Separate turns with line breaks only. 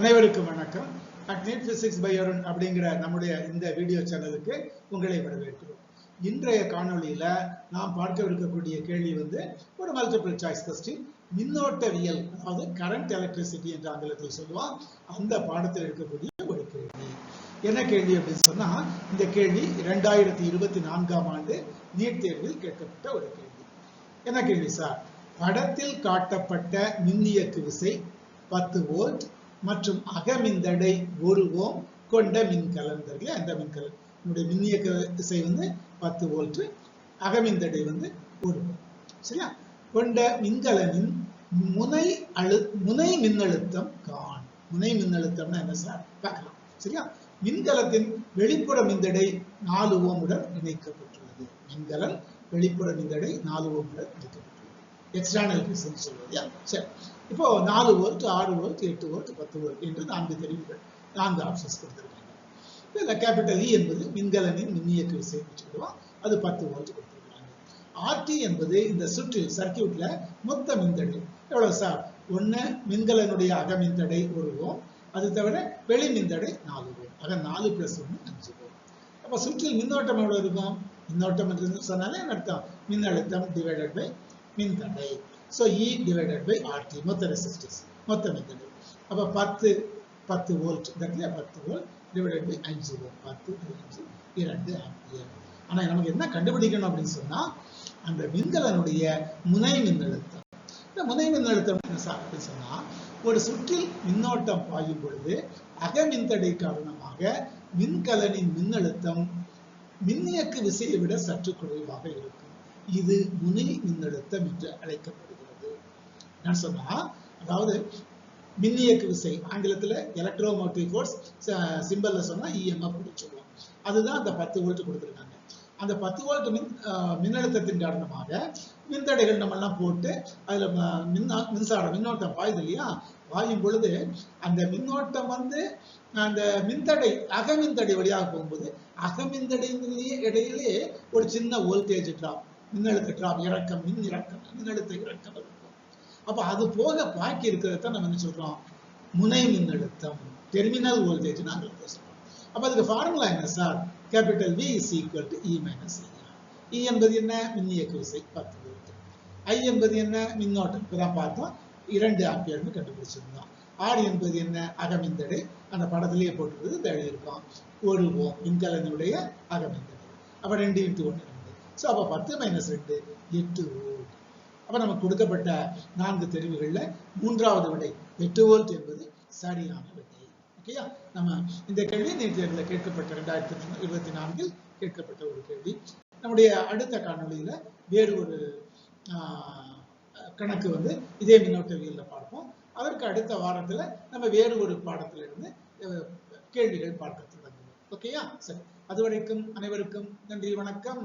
அனைவருக்கும் வணக்கம். Adnate physics by Arun அப்படிங்கிற நம்முடைய இந்த வீடியோ சேனலுக்கு உங்களை வரவேற்கிறோம். இன்றைய காணொளியில நாம் பார்க்கவிருக்கக்கூடிய கேள்வி வந்து ஒரு மல்டிபிள் சாய்ஸ் கொஸ்டின் மின்னோட்டவியல் அதாவது கரண்ட் எலக்ட்ரிசிட்டி என்ற ஆங்கிலத்தில் சொல்லுவோம் அந்த பாடத்தில் இருக்கக்கூடிய ஒரு கேள்வி. என்ன கேள்வி அப்படின்னு சொன்னா இந்த கேள்வி இரண்டாயிரத்தி இருபத்தி நான்காம் ஆண்டு நீட் தேர்வில் கேட்கப்பட்ட ஒரு கேள்வி. என்ன கேள்வி சார் படத்தில் காட்டப்பட்ட மின்னியக்கு விசை பத்து வோல்ட் மற்றும் அகமின்தடை ஒரு ஓம் கொண்ட மின்கலன் தெரியல அந்த மின்கலன் என்னுடைய மின்னியக்க திசை வந்து பத்து வோல்ட்டு அகமின்தடை வந்து ஒரு ஓம் சரியா? கொண்ட மின்கலனின் முனை அழு முனை மின்னழுத்தம் காண். முனை மின்னழுத்தம்னா என்ன சார் பார்க்கலாம். சரியா? மின்கலத்தின் வெளிப்புற மின்தடை நாலு ஓமுடன் இணைக்கப்பட்டுள்ளது. மின்கலன் வெளிப்புற மின்தடை நாலு ஓமுடன் இணைக்கப்பட்டுள்ளது. எக்ஸ்டர்னல் ரெசிஸ்டன்ஸ் சொல்வது சரி இப்போ நாலு வோல்ட் ஆறு வோல்ட் எட்டு வோல்ட் பத்து வோல்ட் என்று நான்கு தெரிவுகள் நான்கு ஆப்ஷன்ஸ் கொடுத்துருக்காங்க. இதில் கேபிட்டல் இ e என்பது மின்கலனின் மின்னியக்கு விசை வச்சுக்கிடுவோம். அது பத்து வோல்ட் கொடுத்துருக்காங்க. ஆர்டி என்பது இந்த சுற்று சர்க்கியூட்ல மொத்த மின்தடை. எவ்வளவு சார் ஒன்று மின்கலனுடைய அக மின்தடை ஒரு ஓம் அது தவிர வெளி மின்தடை நாலு ஓம் ஆக நாலு பிளஸ் ஒன்று அஞ்சு ஓம் அப்போ சுற்றில் மின்னோட்டம் எவ்வளோ இருக்கும்? மின்னோட்டம் என்று சொன்னாலே அர்த்தம்? மின்னழுத்தம் டிவைடட் பை மின்தடை so E divided by RT மொத்த ரெசிஸ்டன்ஸ் மொத்த மின்தடை அப்போ பத்து பத்து வோல்ட் பத்து வோல்ட் டிவைடட் பை அஞ்சு வோல்ட் பத்து அஞ்சு இரண்டு ஆம்பியர் ஆனால் நமக்கு என்ன கண்டுபிடிக்கணும் அப்படின்னு சொன்னா அந்த மின்கலனுடைய முனை மின்னழுத்தம். இந்த முனை மின்னழுத்தம் அப்படின்னு சொன்னா ஒரு சுற்றில் மின்னோட்டம் பாயும் பொழுது அகமின்தடை காரணமாக மின்கலனின் மின்னழுத்தம் மின்னியக்கு விசையை விட சற்று குறைவாக இருக்கும். இது முனை மின்னழுத்தம் என்று அழைக்கப்படுகிறது. நான் சொன்னா அதாவது மின்னியக்கு விசை ஆங்கிலத்துல எலக்ட்ரோமோட்டிவ் ஃபோர்ஸ் சிம்பிள்ல சொன்னா இஎம்எஃப் சொல்லுவோம் அதுதான் அந்த பத்து வோல்ட் கொடுத்துருக்காங்க. அந்த பத்து வோல்ட் மின் மின்னழுத்தத்தின் காரணமாக மின்தடைகள் நம்ம எல்லாம் போட்டு அதுல மின் மின்சாரம் மின்னோட்டம் பாயுது இல்லையா? பாயும் பொழுது அந்த மின்னோட்டம் வந்து அந்த மின்தடை அகமின்தடை வழியாக போகும்போது அகமின்தடையிலேயே இடையிலே ஒரு சின்ன வோல்டேஜ் டிராப் மின்னழுத்த டிராப் இறக்கம் மின் இறக்கம் மின்னழுத்த இறக்கம் இருக்கும். அப்ப அது போக பாக்கி இருக்கிறத நம்ம என்ன சொல்றோம்? முனை மின்னழுத்தம் டெர்மினல் வோல்டேஜ் நாங்கள் பேசுறோம். அப்ப அதுக்கு ஃபார்முலா என்ன sir? Capital V is equal to E minus E என்பது என்ன? மின்னியக்கு விசை பத்து வோல்ட் ஐ என்பது என்ன? மின்னோட்டம். இப்பதான் பார்த்தோம். இரண்டு ஆம்பியர்னு கண்டுபிடிச்சிருந்தோம். ஆர் என்பது என்ன? அகமிந்தடை. அந்த படத்திலேயே போட்டுருது இந்த இருக்கும் ஒரு ஓம் மின்கலனுடைய அகமிந்தடை. அப்ப ரெண்டு இன்ட்டு ஒன்று ஸோ அப்போ பத்து மைனஸ் ரெண்டு எட்டு வோல்ட் அப்போ நமக்கு கொடுக்கப்பட்ட நான்கு தெரிவுகளில் மூன்றாவது விடை எட்டு வோல்ட் என்பது சரியான விடை. ஓகேயா நம்ம இந்த கேள்வி நீட் தேர்வில் கேட்கப்பட்ட ரெண்டாயிரத்தி இருபத்தி நான்கில் கேட்கப்பட்ட ஒரு கேள்வி. நம்முடைய அடுத்த காணொலியில் வேறு ஒரு கணக்கு வந்து இதே மின்னோட்டவியலில் பார்ப்போம். அதற்கு அடுத்த வாரத்துல நம்ம வேறு ஒரு பாடத்துல இருந்து கேள்விகள் பார்க்க தொடங்குவோம். ஓகேயா சரி. அதுவரைக்கும் அனைவருக்கும் நன்றி வணக்கம்.